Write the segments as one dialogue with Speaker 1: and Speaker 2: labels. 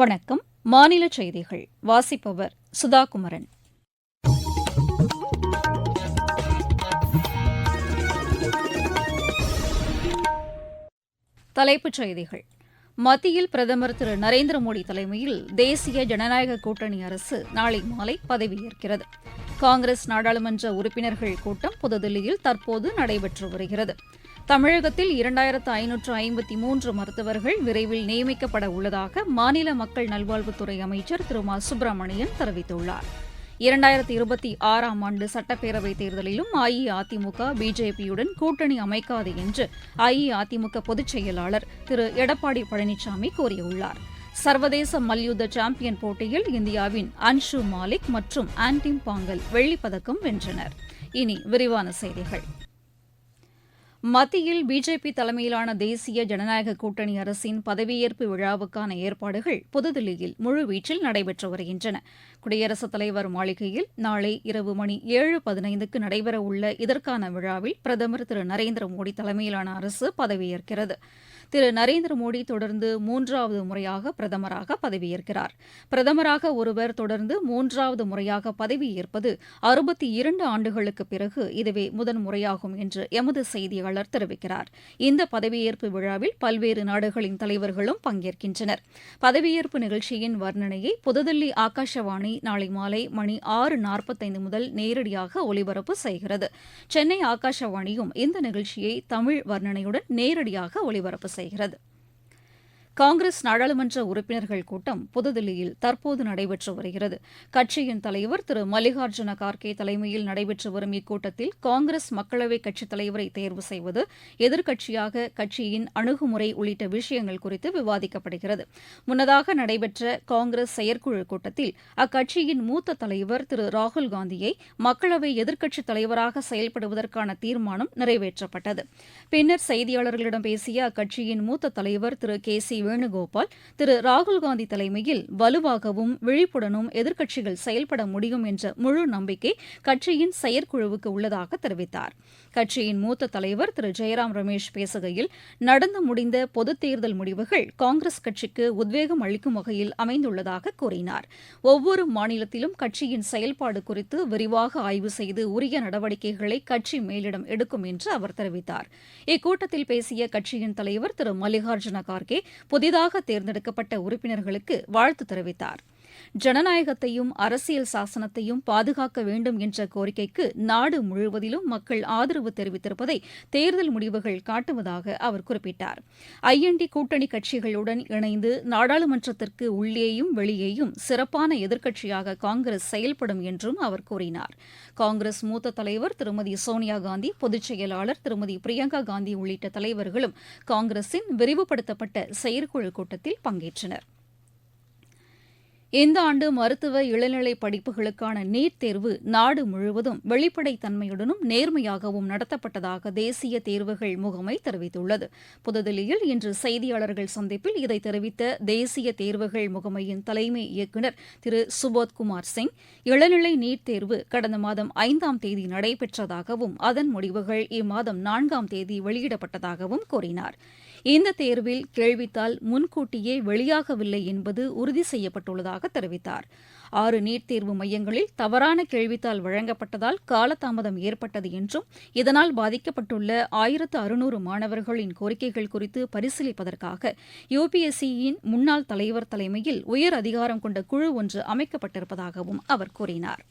Speaker 1: வணக்கம் மாநில செய்திகள் வாசிப்பவர் சுதாகுமரன்
Speaker 2: தலைப்புச் செய்திகள் மத்தியில் பிரதமர் திரு நரேந்திர மோடி தலைமையில் தேசிய ஜனநாயக கூட்டணி அரசு நாளை மாலை பதவியேற்கிறது காங்கிரஸ் நாடாளுமன்ற உறுப்பினர்கள் கூட்டம் புதுதில்லியில் தற்போது நடைபெற்று வருகிறது தமிழகத்தில் இரண்டாயிரத்து ஐநூற்று ஐம்பத்தி மூன்று மருத்துவர்கள் விரைவில் நியமிக்கப்பட உள்ளதாக மாநில மக்கள் நல்வாழ்வுத்துறை அமைச்சர் திரு மா சுப்பிரமணியன் தெரிவித்துள்ளார் இரண்டாயிரத்தி இருபத்தி ஆறாம் ஆண்டு சட்டப்பேரவைத் தேர்தலிலும் அஇஅதிமுக பிஜேபியுடன் கூட்டணி அமைக்காது என்று அஇஅதிமுக பொதுச் செயலாளர் திரு எடப்பாடி பழனிசாமி கூறியுள்ளார் சர்வதேச மல்யுத்த சாம்பியன் போட்டியில் இந்தியாவின் அன்ஷு மாலிக் மற்றும் ஆன்டிம் பாங்கல் வெள்ளிப்பதக்கம் வென்றனர் இனி விரிவான செய்திகள் மத்தியில் பிஜேபி தலைமையிலான தேசிய ஜனநாயக கூட்டணி அரசின் பதவியேற்பு விழாவுக்கான ஏற்பாடுகள் புதுதில்லியில் முழுவீச்சில் நடைபெற்று வருகின்றன குடியரசுத் தலைவர் மாளிகையில் நாளை இரவு மணி ஏழு பதினைந்துக்கு நடைபெறவுள்ள இதற்கான விழாவில் பிரதமர் திரு நரேந்திர மோடி தலைமையிலான அரசு பதவியேற்கிறது திரு நரேந்திர மோடி தொடர்ந்து மூன்றாவது முறையாக பிரதமராக பதவியேற்கிறார் பிரதமராக ஒருவர் தொடர்ந்து மூன்றாவது முறையாக பதவியேற்பது அறுபத்தி இரண்டு ஆண்டுகளுக்கு பிறகு இதுவே முதன் முறையாகும் என்று எமது செய்தியாளர் தெரிவிக்கிறார் இந்த பதவியேற்பு விழாவில் பல்வேறு நாடுகளின் தலைவர்களும் பங்கேற்கின்றனர் பதவியேற்பு நிகழ்ச்சியின் வர்ணனையை புதுதில்லி ஆகாஷவாணி நாளை மாலை மணி ஆறு நாற்பத்தைந்து முதல் நேரடியாக ஒலிபரப்பு செய்கிறது சென்னை ஆகாஷவாணியும் இந்த நிகழ்ச்சியை தமிழ் வர்ணனையுடன் நேரடியாக ஒலிபரப்பு செய்கிறது காங்கிரஸ் நாடாளுமன்ற உறுப்பினர்கள் கூட்டம் புதுதில்லியில் தற்போது நடைபெற்று வருகிறது கட்சியின் தலைவர் திரு மல்லிகார்ஜுன கார்கே தலைமையில் நடைபெற்று வரும் இக்கூட்டத்தில் காங்கிரஸ் மக்களவை கட்சித் தலைவரை தேர்வு செய்வது எதிர்க்கட்சியாக கட்சியின் அணுகுமுறை உள்ளிட்ட விஷயங்கள் குறித்து விவாதிக்கப்படுகிறது முன்னதாக நடைபெற்ற காங்கிரஸ் செயற்குழு கூட்டத்தில் அக்கட்சியின் மூத்த தலைவர் திரு ராகுல் காந்தியை மக்களவை எதிர்க்கட்சித் தலைவராக செயல்படுவதற்கான தீர்மானம் நிறைவேற்றப்பட்டது பின்னர் செய்தியாளர்களிடம் பேசிய அக்கட்சியின் மூத்த தலைவர் திரு கே சி வேணுகோபால் திரு ராகுல்காந்தி தலைமையில் வலுவாகவும் விழிப்புடனும் எதிர்க்கட்சிகள் செயல்பட முடியும் என்ற முழு நம்பிக்கை கட்சியின் செயற்குழுவுக்கு உள்ளதாக தெரிவித்தார் கட்சியின் மூத்த தலைவர் திரு ஜெயராம் ரமேஷ் பேசுகையில் நடந்து முடிந்த பொதுத் தேர்தல் முடிவுகள் காங்கிரஸ் கட்சிக்கு உத்வேகம் அளிக்கும் வகையில் அமைந்துள்ளதாக கூறினார் ஒவ்வொரு மாநிலத்திலும் கட்சியின் செயல்பாடு குறித்து விரிவாக ஆய்வு செய்து உரிய நடவடிக்கைகளை கட்சி மேலிடம் எடுக்கும் என்று அவர் தெரிவித்தார் இக்கூட்டத்தில் பேசிய கட்சியின் தலைவர் திரு மல்லிகார்ஜுன கார்கே புதிதாக தேர்ந்தெடுக்கப்பட்ட உறுப்பினர்களுக்கு வாழ்த்து தெரிவித்தாா் ஜனநாயகத்தையும் அரசியல் சாசனத்தையும் பாதுகாக்க வேண்டும் என்ற கோரிக்கைக்கு நாடு முழுவதிலும் மக்கள் ஆதரவு தெரிவித்திருப்பதை தேர்தல் முடிவுகள் காட்டுவதாக அவர் குறிப்பிட்டார் ஐ என் டி கூட்டணி கட்சிகளுடன் இணைந்து நாடாளுமன்றத்திற்கு உள்ளேயும் வெளியேயும் சிறப்பான எதிர்க்கட்சியாக காங்கிரஸ் செயல்படும் என்றும் அவர் கூறினார் காங்கிரஸ் மூத்த தலைவர் திருமதி சோனியா காந்தி பொதுச் செயலாளர் திருமதி பிரியங்கா காந்தி உள்ளிட்ட தலைவர்களும் காங்கிரசின் விரிவுபடுத்தப்பட்ட செயற்குழு கூட்டத்தில் பங்கேற்றனா் இந்த ஆண்டு மருத்துவ இளநிலை படிப்புகளுக்கான நீட் தேர்வு நாடு முழுவதும் வெளிப்படைத்தன்மையுடனும் நேர்மையாகவும் நடத்தப்பட்டதாக தேசிய தேர்வுகள் முகமை தெரிவித்துள்ளது புதுதில்லியில் இன்று செய்தியாளர்கள் சந்திப்பில் இதை தெரிவித்த தேசிய தேர்வுகள் முகமையின் தலைமை இயக்குநர் திரு சுபோத்குமார் சிங் இளநிலை நீட் தேர்வு கடந்த மாதம் ஐந்தாம் தேதி நடைபெற்றதாகவும் அதன் முடிவுகள் இம்மாதம் நான்காம் தேதி வெளியிடப்பட்டதாகவும் கூறினாா் இந்த தேர்வில் கேள்வித்தாள் முன்கூட்டியே வெளியாகவில்லை என்பது உறுதி செய்யப்பட்டுள்ளதாக தெரிவித்தார் ஆறு நீட் தேர்வு மையங்களில் தவறான கேள்வித்தாள் வழங்கப்பட்டதால் காலதாமதம் ஏற்பட்டது என்றும் இதனால் பாதிக்கப்பட்டுள்ள ஆயிரத்து அறுநூறு மாணவர்களின் கோரிக்கைகள் குறித்து பரிசீலிப்பதற்காக யுபிஎஸ்சியின் முன்னாள் தலைவர் தலைமையில் உயர் அதிகாரம் கொண்ட குழு ஒன்று அமைக்கப்பட்டிருப்பதாகவும் அவர் கூறினாா்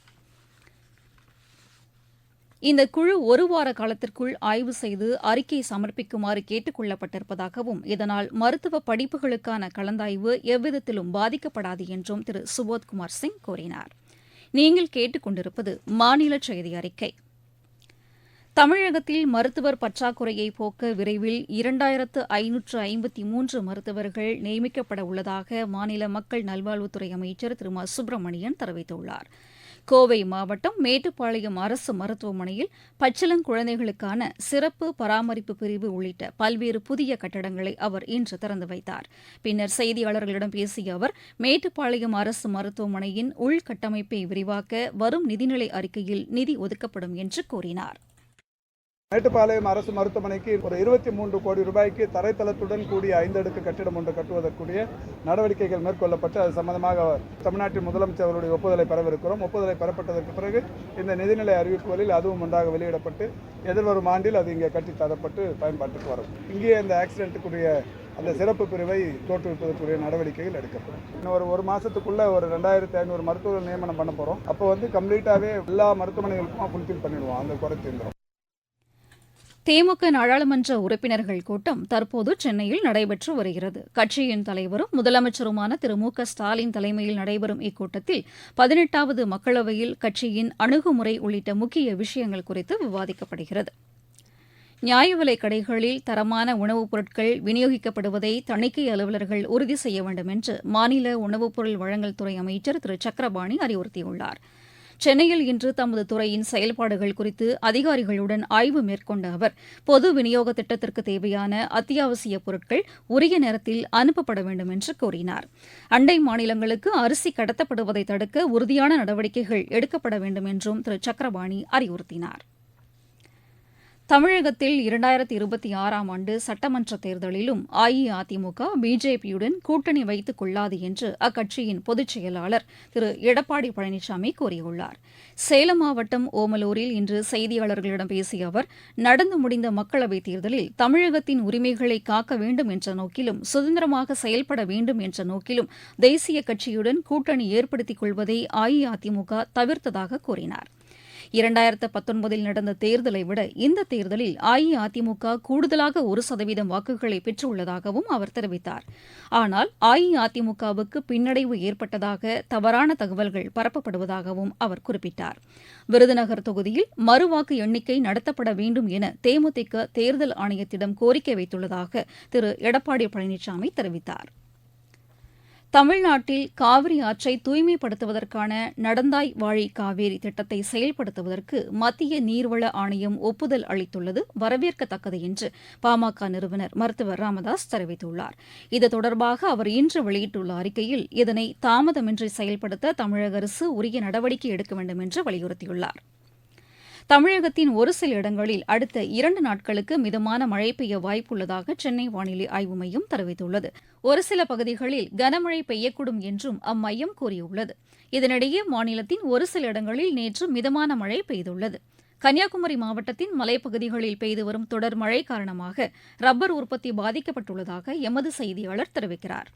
Speaker 2: இந்த குழு ஒருவார காலத்திற்குள் ஆய்வு செய்து அறிக்கை சமர்ப்பிக்குமாறு கேட்டுக் கொள்ளப்பட்டிருப்பதாகவும் இதனால் மருத்துவ படிப்புகளுக்கான கலந்தாய்வு எவ்விதத்திலும் பாதிக்கப்படாது என்றும் திரு சுபோத்குமார் சிங் கூறினார் நீங்கள் கேட்டுக்கொண்டிருப்பது மாநில செய்தி அறிக்கை தமிழகத்தில் மருத்துவர் பற்றாக்குறையை போக்க விரைவில் இரண்டாயிரத்து ஐநூற்று ஐம்பத்தி மூன்று மருத்துவர்கள் நியமிக்கப்பட உள்ளதாக மாநில மக்கள் நல்வாழ்வுத்துறை அமைச்சர் திரு மா சுப்பிரமணியன் தெரிவித்துள்ளாா் கோவை மாவட்டம் மேட்டுப்பாளையம் அரசு மருத்துவமனையில் பச்சிளங்குழந்தைகளுக்கான சிறப்பு பராமரிப்பு பிரிவு உள்ளிட்ட பல்வேறு புதிய கட்டடங்களை அவர் இன்று திறந்து வைத்தார் பின்னர் செய்தியாளர்களிடம் பேசிய அவர் மேட்டுப்பாளையம் அரசு மருத்துவமனையின் உள்கட்டமைப்பை விரிவாக்க வரும் நிதிநிலை அறிக்கையில் நிதி ஒதுக்கப்படும் என்று கூறினாா் மேட்டுப்பாளையம் அரசு மருத்துவமனைக்கு ஒரு இருபத்தி மூன்று கோடி ரூபாய்க்கு தரைத்தளத்துடன் கூடிய ஐந்தடுக்கு கட்டிடம் ஒன்று கட்டுவதற்குரிய நடவடிக்கைகள் மேற்கொள்ளப்பட்டு அது சம்பந்தமாக தமிழ்நாட்டின் முதலமைச்சர் அவருடைய ஒப்புதலை பெறவிருக்கிறோம் ஒப்புதலை பெறப்பட்டதற்கு பிறகு இந்த நிதிநிலை அறிவிப்புகளில் அதுவும் ஒன்றாக வெளியிடப்பட்டு எதிர்வரும் ஆண்டில் அது இங்கே கட்டி தரப்பட்டு பயன்பாட்டுக்கு வரும் இங்கே இந்த ஆக்சிடென்ட்டுக்குரிய அந்த சிறப்பு பிரிவை தோற்றுவிப்பதற்குரிய நடவடிக்கைகள் எடுக்கப்படும் இன்னும் ஒரு ஒரு மாதத்துக்குள்ளே ஒரு ரெண்டாயிரத்தி ஐநூறு மருத்துவர்கள் நியமனம் பண்ண போகிறோம் அப்போ வந்து கம்ப்ளீட்டாகவே எல்லா மருத்துவமனைகளுக்கும் ஃபுல்ஃபில் பண்ணிடுவோம் அந்த குறை தீர்ந்துடும் திமுக நாடாளுமன்ற உறுப்பினர்கள் கூட்டம் தற்போது சென்னையில் நடைபெற்று வருகிறது கட்சியின் தலைவரும் முதலமைச்சருமான திரு மு ஸ்டாலின் தலைமையில் நடைபெறும் இக்கூட்டத்தில் பதினெட்டாவது மக்களவையில் கட்சியின் அணுகுமுறை உள்ளிட்ட முக்கிய விஷயங்கள் குறித்து விவாதிக்கப்படுகிறது நியாய விலைக் கடைகளில் தரமான உணவுப் பொருட்கள் விநியோகிக்கப்படுவதை தணிக்கை அலுவலர்கள் உறுதி செய்ய வேண்டும் என்று மாநில உணவுப் பொருள் வழங்கல் துறை அமைச்சர் திரு சக்கரபாணி அறிவுறுத்தியுள்ளாா் சென்னையில் இன்று தமது துறையின் செயல்பாடுகள் குறித்து அதிகாரிகளுடன் ஆய்வு மேற்கொண்ட அவர் பொது விநியோக திட்டத்திற்கு தேவையான அத்தியாவசிய பொருட்கள் உரிய நேரத்தில் அனுப்பப்பட வேண்டும் என்று கூறினார் அண்டை மாநிலங்களுக்கு அரிசி கடத்தப்படுவதை தடுக்க உறுதியான நடவடிக்கைகள் எடுக்கப்பட வேண்டும் என்றும் திரு சக்கரபாணி அறிவுறுத்தினாா் தமிழகத்தில் இரண்டாயிரத்தி இருபத்தி ஆறாம் ஆண்டு சட்டமன்ற தேர்தலிலும் அஇஅதிமுக பிஜேபியுடன் கூட்டணி வைத்துக் கொள்ளாது என்று அக்கட்சியின் பொதுச் செயலாளர் திரு எடப்பாடி பழனிசாமி கூறியுள்ளார் சேலம் மாவட்டம் ஓமலூரில் இன்று செய்தியாளர்களிடம் பேசிய அவர் நடந்து முடிந்த மக்களவைத் தேர்தலில் தமிழகத்தின் உரிமைகளை காக்க வேண்டும் என்ற நோக்கிலும் சுதந்திரமாக செயல்பட வேண்டும் என்ற நோக்கிலும் தேசிய கட்சியுடன் கூட்டணி ஏற்படுத்திக் கொள்வதை அஇஅதிமுக தவிர்த்ததாக கூறினாா் இரண்டாயிரத்து பத்தொன்பதில் நடந்த தேர்தலை விட இந்த தேர்தலில் அஇஅதிமுக கூடுதலாக ஒரு சதவீதம் வாக்குகளை பெற்றுள்ளதாகவும் அவர் தெரிவித்தார் ஆனால் அஇஅதிமுகவுக்கு பின்னடைவு ஏற்பட்டதாக தவறான தகவல்கள் பரப்பப்படுவதாகவும் அவர் குறிப்பிட்டார் விருதுநகர் தொகுதியில் மறுவாக்கு எண்ணிக்கை நடத்தப்பட வேண்டும் என தேமுதிக தேர்தல் ஆணையத்திடம் கோரிக்கை வைத்துள்ளதாக திரு எடப்பாடி பழனிசாமி தெரிவித்தாா் தமிழ்நாட்டில் காவிரி ஆற்றை தூய்மைப்படுத்துவதற்கான நடந்தாய் வாழி காவேரி திட்டத்தை செயல்படுத்துவதற்கு மத்திய நீர்வள ஆணையம் ஒப்புதல் அளித்துள்ளது வரவேற்கத்தக்கது என்று பாமக நிறுவனர் மருத்துவர் ராமதாஸ் தெரிவித்துள்ளார் இது தொடர்பாக அவர் இன்று வெளியிட்டுள்ள அறிக்கையில் இதனை தாமதமின்றி செயல்படுத்த தமிழக அரசு உரிய நடவடிக்கை எடுக்க வேண்டும் என்று வலியுறுத்தியுள்ளாா் தமிழகத்தின் ஒரு சில இடங்களில் அடுத்த இரண்டு நாட்களுக்கு மிதமான மழை பெய்ய வாய்ப்புள்ளதாக சென்னை வானிலை ஆய்வு மையம் தெரிவித்துள்ளது ஒரு சில பகுதிகளில் கனமழை பெய்யக்கூடும் என்றும் அம்மையம் கூறியுள்ளது இதனிடையே மாநிலத்தின் ஒரு சில இடங்களில் நேற்று மிதமான மழை பெய்துள்ளது கன்னியாகுமரி மாவட்டத்தின் மலைப்பகுதிகளில் பெய்து வரும் தொடர் மழை காரணமாக ரப்பர் உற்பத்தி பாதிக்கப்பட்டுள்ளதாக எமது செய்தியாளர் தெரிவிக்கிறார்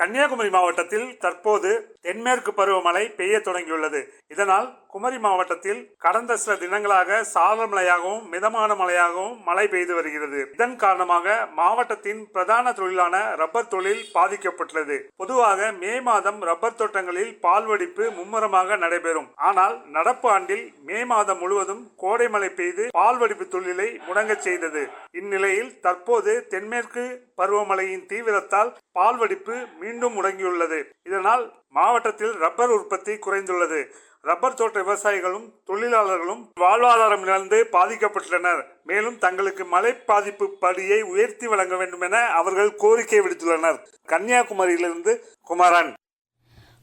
Speaker 2: கன்னியாகுமரி மாவட்டத்தில் தற்போது தென்மேற்கு பருவமழை பெய்ய தொடங்கியுள்ளது இதனால் குமரி மாவட்டத்தில் கடந்த சில தினங்களாக சாரல் மழையாகவும் மிதமான மழையாகவும் மழை பெய்து வருகிறது இதன் காரணமாக மாவட்டத்தின் பிரதான தொழிலான ரப்பர் தொழில் பாதிக்கப்பட்டுள்ளது பொதுவாக மே மாதம் ரப்பர் தோட்டங்களில் பால்வடிப்பு மும்முரமாக நடைபெறும் ஆனால் நடப்பு ஆண்டில் மே மாதம் முழுவதும் கோடை மழை பெய்து பால்வடிப்பு தொழிலை முடங்க செய்தது இந்நிலையில் தற்போது தென்மேற்கு பருவமழையின் தீவிரத்தால் பால்வடிப்பு மீண்டும் முடங்கியுள்ளது இதனால் மாவட்டத்தில் ரப்பர் உற்பத்தி குறைந்துள்ளது ரப்பர் தோட்ட விவசாயிகளும் தொழிலாளர்களும் வாழ்வாதாரம் இழந்து பாதிக்கப்பட்டுள்ளனர் மேலும் தங்களுக்கு மழை பாதிப்பு படியை உயர்த்தி வழங்க வேண்டும் என அவர்கள் கோரிக்கை விடுத்துள்ளனர் கன்னியாகுமரியிலிருந்து குமரன்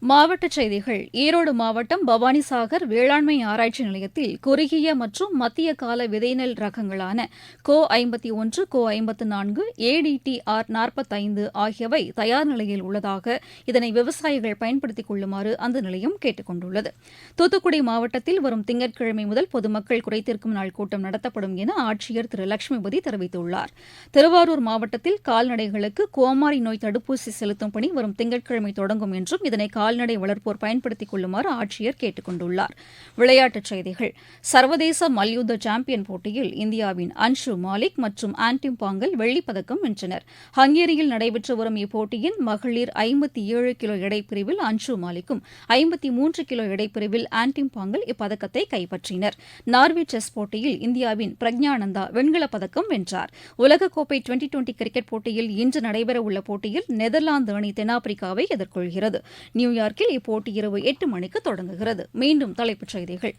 Speaker 2: மாவட்டச் செய்திகள் ஈரோடு மாவட்டம் பவானிசாகர் வேளாண்மை ஆராய்ச்சி நிலையத்தில் குறுகிய மற்றும் மத்திய கால விதைநெல் ரகங்களான கோ ஐம்பத்தி ஒன்று கோ ஐம்பத்து நான்கு ஏடிடி ஆர் நாற்பத்தைந்து ஆகியவை தயார் நிலையில் உள்ளதாக இதனை விவசாயிகள் பயன்படுத்திக் கொள்ளுமாறு அந்த நிலையம் கேட்டுக் கொண்டுள்ளது தூத்துக்குடி மாவட்டத்தில் வரும் திங்கட்கிழமை முதல் பொதுமக்கள் குறைத்திருக்கும் நாள் கூட்டம் நடத்தப்படும் என ஆட்சியர் திரு லட்சுமிபதி தெரிவித்துள்ளார் திருவாரூர் மாவட்டத்தில் கால்நடைகளுக்கு கோமாரி நோய் தடுப்பூசி செலுத்தும் பணி வரும் திங்கட்கிழமை தொடங்கும் என்றும் இதனை கால்நடை வளர்ப்போர் பயன்படுத்திக் கொள்ளுமாறு ஆட்சியர் கேட்டுக் கொண்டுள்ளார் விளையாட்டுச் செய்திகள் சர்வதேச மல்யுத்த சாம்பியன் போட்டியில் இந்தியாவின் அன்ஷு மாலிக் மற்றும் ஆன்டிம் பாங்கல் வெள்ளிப்பதக்கம் வென்றனர் ஹங்கேரியில் நடைபெற்று வரும் இப்போட்டியின் மகளிர் ஐம்பத்தி ஏழு கிலோ எடைப்பிரிவில் அன்ஷு மாலிக்கும் ஐம்பத்தி மூன்று கிலோ எடைப்பிரிவில் ஆன்டிம் பாங்கல் இப்பதக்கத்தை கைப்பற்றினர் நார்வே செஸ் போட்டியில் இந்தியாவின் பிரக்ஞானந்தா வெண்கலப் பதக்கம் வென்றார் உலகக்கோப்பை டுவெண்டி டுவெண்டி கிரிக்கெட் போட்டியில் இன்று நடைபெறவுள்ள போட்டியில் நெதர்லாந்து அணி தென்னாப்பிரிக்காவை எதிர்கொள்கிறது நியூ நியூயார்க்கில் இப்போட்டி இரவு எட்டு மணிக்கு தொடங்குகிறது மீண்டும் தலைப்புச் செய்திகள்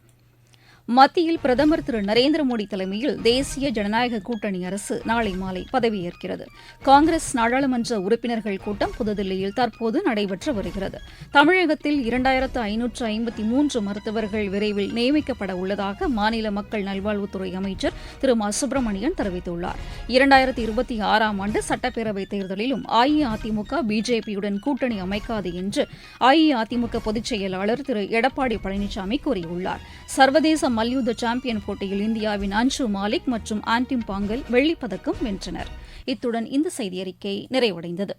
Speaker 2: மத்தியில் பிரதமர் திரு நரேந்திர மோடி தலைமையில் தேசிய ஜனநாயக கூட்டணி அரசு நாளை மாலை பதவியேற்கிறது காங்கிரஸ் நாடாளுமன்ற உறுப்பினர்கள் கூட்டம் புதுதில்லியில் தற்போது நடைபெற்று வருகிறது தமிழகத்தில் இரண்டாயிரத்து ஐநூற்று ஐம்பத்தி மூன்று மருத்துவர்கள் விரைவில் நியமிக்கப்பட உள்ளதாக மாநில மக்கள் நல்வாழ்வுத்துறை அமைச்சர் திரு மா சுப்பிரமணியன் தெரிவித்துள்ளார் இரண்டாயிரத்தி இருபத்தி ஆறாம் ஆண்டு சட்டப்பேரவைத் தேர்தலிலும் அஇஅதிமுக பிஜேபியுடன் கூட்டணி அமைக்காது என்று அஇஅதிமுக பொதுச் செயலாளர் திரு எடப்பாடி பழனிசாமி கூறியுள்ளார் சர்வதேச மல்யுத்த சாம்பியன் போட்டியில் இந்தியாவின் அன்ஷு மாலிக் மற்றும் ஆன்டிம் பாங்கல் வெள்ளிப்பதக்கம் வென்றனர் இத்துடன் இந்த செய்தியறிக்கை நிறைவடைந்தது